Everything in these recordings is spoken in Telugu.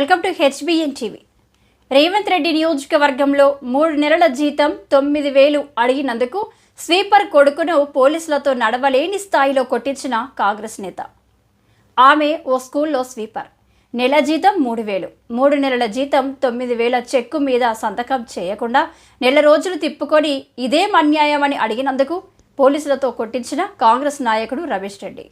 Welcome to HBN TV. Revanth Reddy నియోజకవర్గంలో మూడు నెలల జీతం తొమ్మిది వేలు అడిగినందుకు స్వీపర్ కొడుకును పోలీసులతో నడవలేని స్థాయిలో కొట్టించిన కాంగ్రెస్ నేత. ఆమె ఓ స్కూల్లో స్వీపర్. నెల జీతం మూడు వేలు. మూడు నెలల జీతం తొమ్మిది వేల చెక్కు మీద సంతకం చేయకుండా నెల రోజులు తిప్పుకొని ఇదేం అన్యాయం అని అడిగినందుకు పోలీసులతో కొట్టించిన కాంగ్రెస్ నాయకుడు రమేష్ రెడ్డి.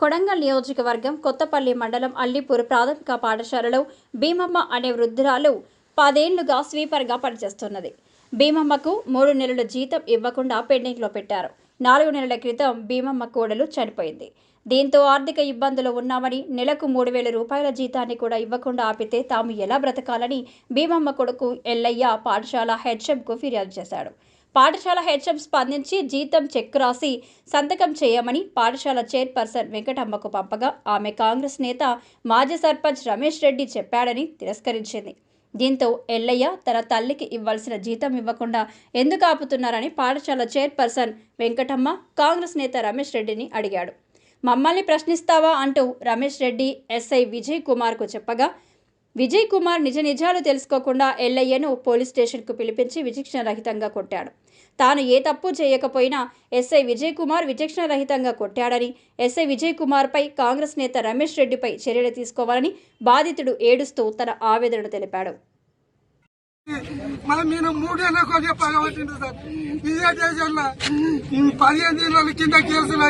కొడంగల్ నియోజకవర్గం కొత్తపల్లి మండలం అల్లిపూర్ ప్రాథమిక పాఠశాలలో భీమమ్మ అనే వృద్ధురాలు పదేళ్ళుగా స్వీపర్గా పనిచేస్తున్నది. భీమమ్మకు మూడు నెలల జీతం ఇవ్వకుండా పెండింగ్లో పెట్టారు. నాలుగు నెలల క్రితం భీమమ్మ కోడలు చనిపోయింది. దీంతో ఆర్థిక ఇబ్బందులు ఉన్నామని నెలకు మూడు వేల రూపాయల జీతాన్ని కూడా ఇవ్వకుండా ఆపితే తాము ఎలా బ్రతకాలని భీమమ్మ కొడుకు ఎల్లయ్య పాఠశాల హెచ్ఎంకు ఫిర్యాదు చేశాడు. పాఠశాల హెచ్ఎం స్పందించి జీతం చెక్ రాసి సంతకం చేయమని పాఠశాల చైర్పర్సన్ వెంకటమ్మకు పంపగా ఆమె కాంగ్రెస్ నేత మాజీ సర్పంచ్ రమేష్ రెడ్డి చెప్పాడని తిరస్కరించింది. దీంతో ఎల్లయ్య తన తల్లికి ఇవ్వాల్సిన జీతం ఇవ్వకుండా ఎందుకు ఆపుతున్నారని పాఠశాల చైర్పర్సన్ వెంకటమ్మ కాంగ్రెస్ నేత రమేష్ రెడ్డిని అడిగాడు. మమ్మల్ని ప్రశ్నిస్తావా అంటూ రమేష్ రెడ్డి ఎస్ఐ విజయ్ కుమార్కు చెప్పగా విజయ్ కుమార్ నిజ నిజాలు తెలుసుకోకుండా ఎల్లయ్యను పోలీస్ స్టేషన్కు పిలిపించి విచక్షణ రహితంగా కొట్టాడు. తాను ఏ తప్పు చేయకపోయినా ఎస్ఐ విజయ్ కుమార్ విచక్షణ రహితంగా కొట్టాడని ఎస్ఐ విజయ్ కుమార్పై కాంగ్రెస్ నేత రమేష్ రెడ్డిపై చర్యలు తీసుకోవాలని బాధితుడు ఏడుస్తూ తన ఆవేదనను తెలిపాడు. మళ్ళీ నేను మూడేళ్ళ కొద్దిగా పగబట్టింది సార్. ఇదే స్టేషన్లో పదిహేను దినాల కింద కేసులు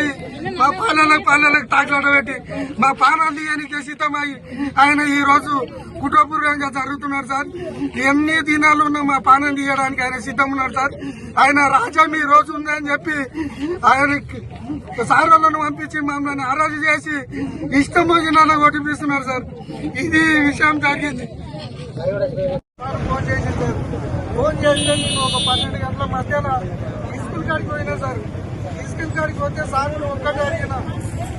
మా పాలలకు పాలలకు తాకలాట పెట్టి మా పానాలు తీయడానికి సిద్ధమై ఆయన ఈ రోజు కుటుంబపూర్వకంగా జరుగుతున్నారు సార్. ఎన్ని దినాలు ఉన్నా మా పానం తీయడానికి ఆయన సిద్ధం ఉన్నారు సార్. ఆయన రాజ్యం ఈ రోజు ఉందని చెప్పి ఆయన సార్ పంపించి మమ్మల్ని అరెస్ట్ చేసి ఇష్టం వచ్చిన కొట్టిపిస్తున్నారు సార్. ఇది విషయం జరిగింది. ఫోన్ చేసి సార్. ఫోన్ చేస్తే నేను ఒక పన్నెండు గంటల మధ్యాహ్న స్కూల్ కాడికి పోయినా సార్. స్కూల్ కాడికి పోతే సార్ ఒక్కటే అడిగిన.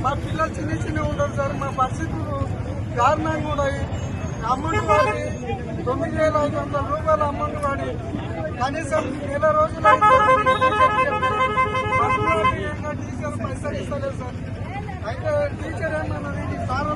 మా పిల్లలు చిన్న చిన్న ఉండరు సార్. మా పరిస్థితులు దారుణంగా ఉన్నాయి. అమౌంట్ వాడి తొమ్మిది వేల ఐదు వందల రూపాయల అమౌంట్ వాడి కనీసం నెల రోజులు టీచర్ పైసలు ఇస్తలేదు సార్. అయితే టీచర్ ఏమన్నది? సార్